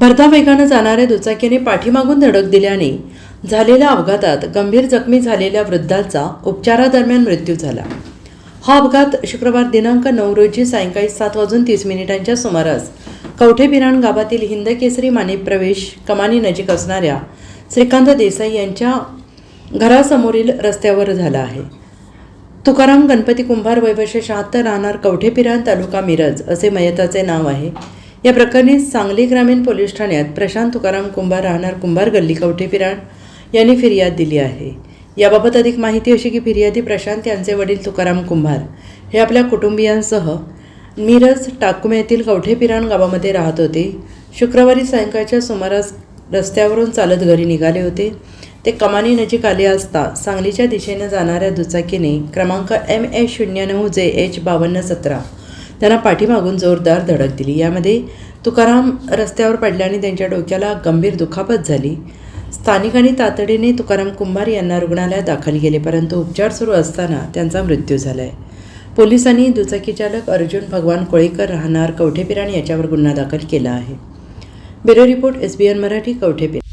भरता वेगानं जाणाऱ्या दुचाकीने पाठीमागून धडक दिल्याने झालेल्या अपघातात गंभीर जखमी झालेल्या वृद्धाचा उपचारादरम्यान मृत्यू झाला. हा अपघात शुक्रवार दिनांक नऊ रोजी सायंकाळी सात वाजून तीस मिनिटांच्या सुमारास कवठेबिराण गावातील गावातील हिंदकेसरी माने प्रवेश कमानी नजीक असणाऱ्या श्रीकांत देसाई यांच्या घरासमोरील रस्त्यावर झाला आहे. तुकाराम गणपती कुंभार वैवर्ष शहात्तर राहणार कवठेपिराण तालुका मिरज असे मयताचे नाव आहे. या प्रकरणी सांगली ग्रामीण पोलीस ठाण्यात प्रशांत तुकाराम कुंभार राहणार कुंभार गल्ली कवठेपिराण यांनी फिर्याद दिली आहे. याबाबत अधिक माहिती अशी की फिर्यादी प्रशांत यांचे वडील तुकाराम कुंभार हे आपल्या कुटुंबियांसह मिरज टाकुमे येथील कवठेपिराण गावामध्ये राहत होते. शुक्रवारी सायंकाळच्या सुमारास रस्त्यावरून चालत घरी निघाले होते. ते कमानी नजीक आले असता सांगलीच्या दिशेने जाणाऱ्या दुचाकीने क्रमांक एम ए शून्य नऊ जे एच बावन्न सतरा त्यांना पाठीमागून जोरदार धडक दिली. यामध्ये तुकाराम रस्त्यावर पडल्याने त्यांच्या डोक्याला गंभीर दुखापत झाली. स्थानिकांनी तातडीने तुकाराम कुंभार यांना रुग्णालयात दाखल केले परंतु उपचार सुरू असताना त्यांचा मृत्यू झाला आहे पोलिसांनी दुचाकी चालक अर्जुन भगवान कोळेकर राहणार कवठेपिराण याच्यावर गुन्हा दाखल केला आहे. Bureau report S B N Marathi Kavathepiran